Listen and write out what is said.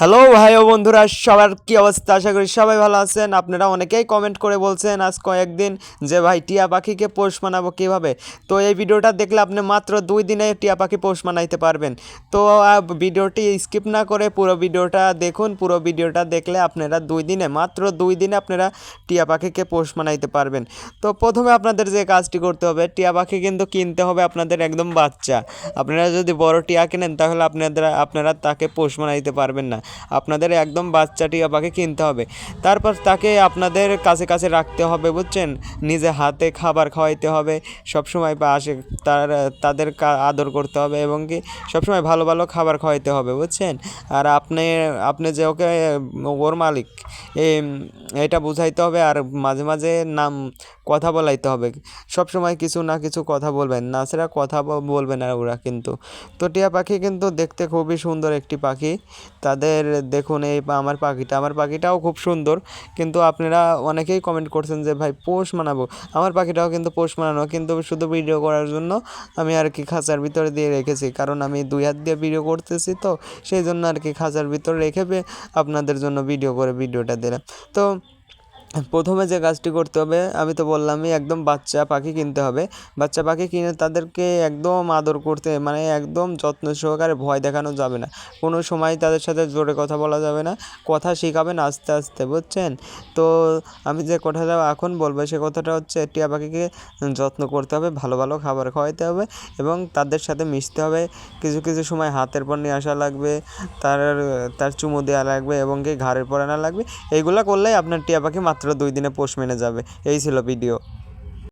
Hello ভাই ও বন্ধুরা, সবার কি অবস্থা? আশা করি সবাই ভালো আছেন। আপনারা অনেকেই কমেন্ট করে বলছেন আজ কয়েকদিন যে, ভাই, টিয়া পাখিকে পোষ মানাবো কীভাবে? তো এই ভিডিওটা দেখলে আপনি মাত্র দুই দিনে টিয়া পাখি পোষ মানাইতে পারবেন। তো ভিডিওটি স্কিপ না করে পুরো ভিডিওটা দেখুন। পুরো ভিডিওটা দেখলে আপনারা দুই দিনে, মাত্র দুই দিনে আপনারা টিয়া পাখিকে পোষ মানাইতে পারবেন। তো প্রথমে আপনাদের যে কাজটি করতে হবে, টিয়া পাখি কিন্তু কিনতে হবে আপনাদের একদম বাচ্চা। আপনারা যদি বড় টিয়া কেনেন, তাহলে আপনাদের, আপনারা তাকে পোষ মানাইতে পারবেন না। আপনাদের একদম বাচ্চা টিয়া পাখি কিনতে হবে। তারপর তাকে আপনাদের কাছে কাছে রাখতে হবে, বুঝছেন? নিজে হাতে খাবার খাওয়াইতে হবে, সবসময় পাশে তার, তাদের আদর করতে হবে এবং কি সবসময় ভালো ভালো খাবার খাওয়াইতে হবে, বুঝছেন? আর আপনি আপনি যে ওকে, ওর মালিক এটা বুঝাইতে হবে আর মাঝে মাঝে নাম কথা বলাইতে হবে। সবসময় কিছু না কিছু কথা বলবেন, না সেটা কথা বলবে না ওরা কিন্তু। তো টিয়া পাখি কিন্তু দেখতে খুবই সুন্দর একটি পাখি। তাদের দেখুন এই আমার পাখিটা, আমার পাখিটাও খুব সুন্দর। কিন্তু আপনারা অনেকেই কমেন্ট করছেন যে, ভাই, পোষ মানাবো? আমার পাখিটাও কিন্তু পোষ মানানো, কিন্তু শুধু ভিডিও করার জন্য আমি আর কি খাঁচার ভিতরে দিয়ে রেখেছি। কারণ আমি দুই হাত দিয়ে ভিডিও করতেছি তো, সেই জন্য আর কি খাঁচার ভিতরে রেখে আপনাদের জন্য ভিডিও করে ভিডিওটা দিলাম। তো প্রথমে যে কাজটি করতে হবে, আমি তো বললামই একদম বাচ্চা পাখি কিনতে হবে। বাচ্চা পাখি কিনে তাদেরকে একদম আদর করতে মানে একদম যত্ন সহকারে ভয় দেখানো যাবে না। কোনো সময় তাদের সাথে জোরে কথা বলা যাবে না, কথা শেখাবেন আস্তে আস্তে, বুঝছেন? তো আমি যে কথাটা এখন বলব, সে কথাটা হচ্ছে টিয়া পাখিকে যত্ন করতে হবে, ভালো ভালো খাবার খাওয়াইতে হবে এবং তাদের সাথে মিশতে হবে। কিছু কিছু সময় হাতের পর নিয়ে আসা লাগবে, তার তার চুমু দেওয়া লাগবে এবং কি ঘাড়ের পর আনা লাগবে। এইগুলো করলেই আপনার টিয়া পাখি মাত্র দুই দিনে পোষ মেনে যাবে। এই ছিল ভিডিও।